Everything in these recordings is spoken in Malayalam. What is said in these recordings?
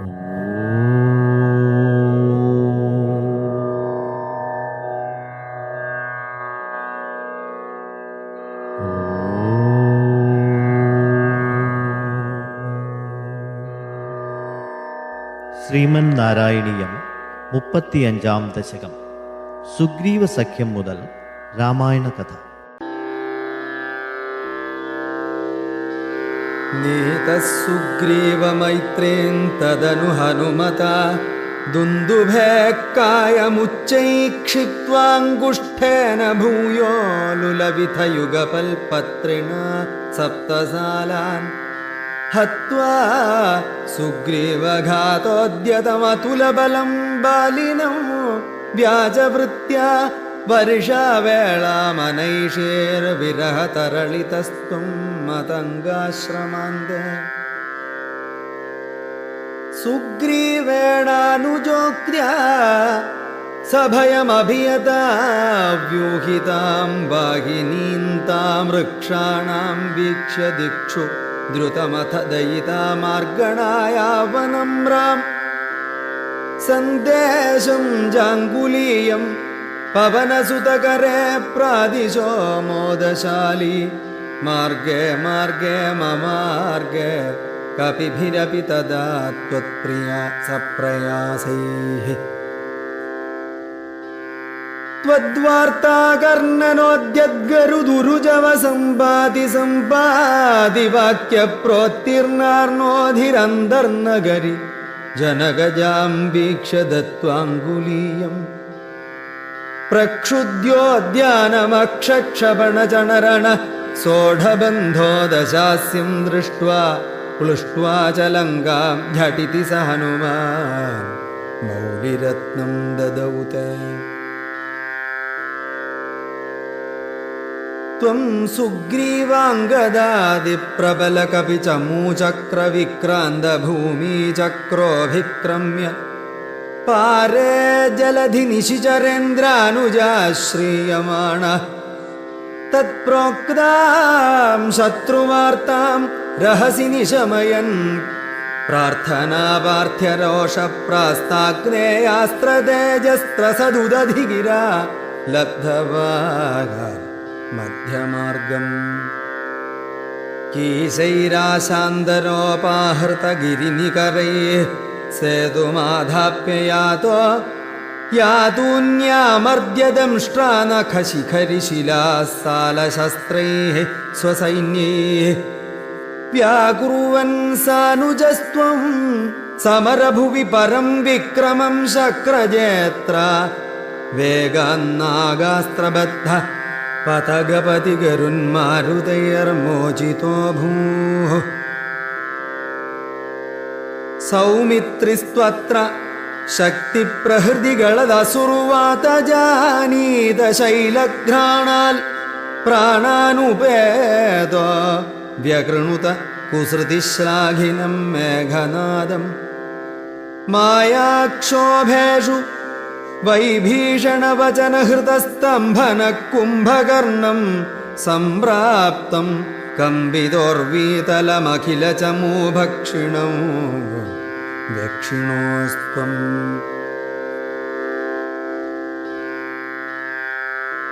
ശ്രീമൻ നാരായണീയം മുപ്പത്തിയഞ്ചാം ദശകം. സുഗ്രീവ സഖ്യം മുതൽ രാമായണ കഥ. नीतः तदनु हनुमता। दुन्दुभे कायमुच्चैक्षिप्त्वाङ्गुष्ठेन भूयो लुलविथयुगपल्पत्रिणा सप्तसालान्। हत्वा सुग्रीवघातोद्यतमतुलबलं बालिनं व्याजवृत्त्या वर्षावेळामनैषेर्विरहतरलितस्त्वं मतङ्गाश्रमान्ते सुग्रीवेणानुजोक्त्या सभयमभियता व्यूहितां वाहिनीं तां वृक्षाणां वीक्ष्य दिक्षु द्रुतमथ दयिता मार्गणायावनं राम् सन्देशं जाङ्गुलीयं पवनसुतकरे प्रादिशो मोदशाली मार्गे मार्गे ममार्गे कपिभिरपि तदा त्वत्प्रिया सप्रयासैः त्वद्वार्ताकर्णनोद्यद्गरुदुरुजवसम्पाति सम्पादि वाक्यप्रोत्तीर्णार्णोधिरन्तर्नगरि जनगजां वीक्ष्य दत्त्वाङ्गुलीयम् प्रक्षुद्योद्यानमक्षक्षपणचणरण सोढबन्धो दशास्यं दृष्ट्वा प्लुष्ट्वा च लङ्कां झटिति स हनुमान्। मौलिरत्नं ददौ ते त्वं सुग्रीवाङ्गदादिप्रबलकपि च मूचक्रविक्रान्तभूमिचक्रोऽभिक्रम्य पारे जलधि निशिचरेन्द्रानुजाश्रीयमाणः तत्प्रोक्तां शत्रुवार्तां रहसि निशमयन् प्रार्थनापार्थ्यरोषप्रास्ताग्नेयास्त्रतेजस्त्रसदुदधिगिरा लब्धवाग मध्यमार्गम् कीशैराशान्तरोपाहृतगिरिनिकरैः सेतुमाधाप्य यातो यातून्यामर्द्यदंष्ट्रानखशिखरिशिलाः सालशस्त्रैः स्वसैन्यैः व्याकुर्वन् सानुजस्त्वं समरभुवि परं विक्रमं शक्रजेत्रा वेगान्नागास्त्रबद्ध पतगपतिगरुन्मारुतैर्मोचितो भूः സൗമിത്രിസ്ത്വത്ര ശക്തിപ്രഹൃതികളതസുറുവാതജാനീതശൈലഘ്രാണാൽ പ്രാണാനുപേത വ്യകൃണുത കുസൃതിശ്ലാഘിനം മേഘനാദം. മായാക്ഷോഭേഷു വൈഭീഷണവചനഹൃതസ്തംഭനകുംഭകർണം സംപ്രാപ്തം കമ്പിതോർവീതലമഖിലചമൂഭക്ഷിണവും कम्बितोर्वीतलमखिलचमूभक्षिणौ दक्षिणोस्त्वम्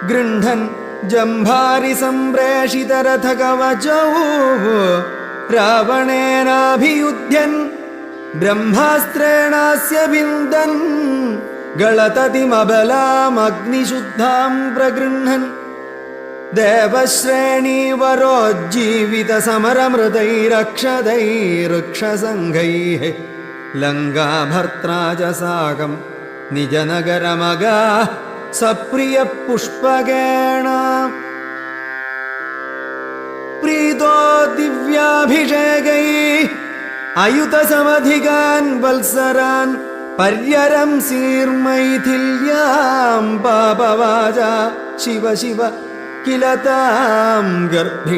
गृह्णन् जम्भारि सम्प्रेषितरथकवचौ रावणेनाभियुध्यन् ब्रह्मास्त्रेणास्य विन्दन् गळततिमबलामग्निशुद्धां प्रगृह्णन् देवश्रेणीवरोज्जीवितसमरमृतैरक्षदैरुक्षसङ्घैः ലങ്കാഭർത്താജസാകം നിജനഗരമക സപ്രിയ പുഷ്പകേണ പ്രീതോ ദിവ്യാഭിഷേകൈ അയുതസമധികാൻ വത്സരാൻ പര്യരം സീർമൈഥില്യാം പാപവാച ശിവ ശിവ കിലതാം ഗർഭിണീമഭ്യാസീ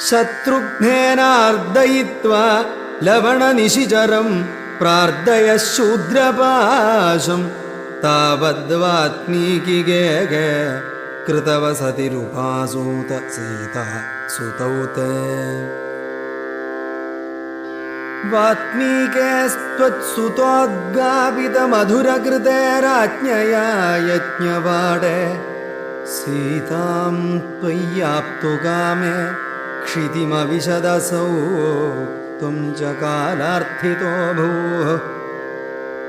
ശത്രുഘ്നേനാർദ്ദയിത്വാ ലവണനിശിചരം പ്രാർത്ഥയ ശൂദ്രപാശം താവദ്വാത്മീകികേക കൃതവസതിരുപാസൂത സീത സുതൗത്തെ വാത്മീകേസ്ത്വത്സുതോദ്ഗാപിതമധുരകൃതേ രാജ്ഞയാ യജ്ഞവാടേ സീതാം ത്വയ്യാപ്തുകാമേ क्षितिमविशदसौ त्वं च कालार्थितो भूः।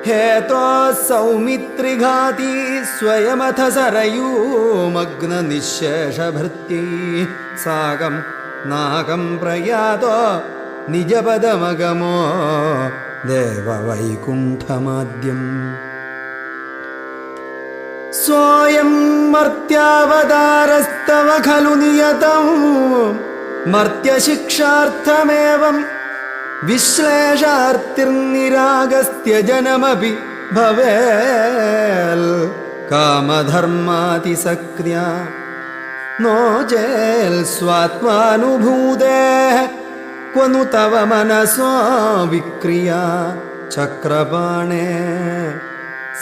हेतोः सौमित्रिघाती स्वयमथ सरयूमग्ननिःशेषभृत्यै साकं नाकं प्रयातो निजपदमगमो देववैकुण्ठमाद्यम्। सोऽयं मर्त्यावतारस्तव खलु नियतं മർത്യശിക്ഷാർത്ഥമേവം വിശ്ലേഷാർത്തിർനിരാഗസ്ത്യജനമപി ഭവേൽ കാമധർമാതിസക്യ നോജേൽ സ്വാത്മാനുഭൂതേ ക്വനു തവ മനസോ വിക്രിയ ചക്രപാണേ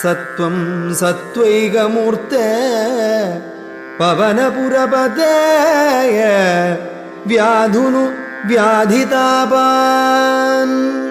സത്വം സത്വൈകമൂർത്തേ പവനപുരപതേ व्याधुनु व्याधितापान्।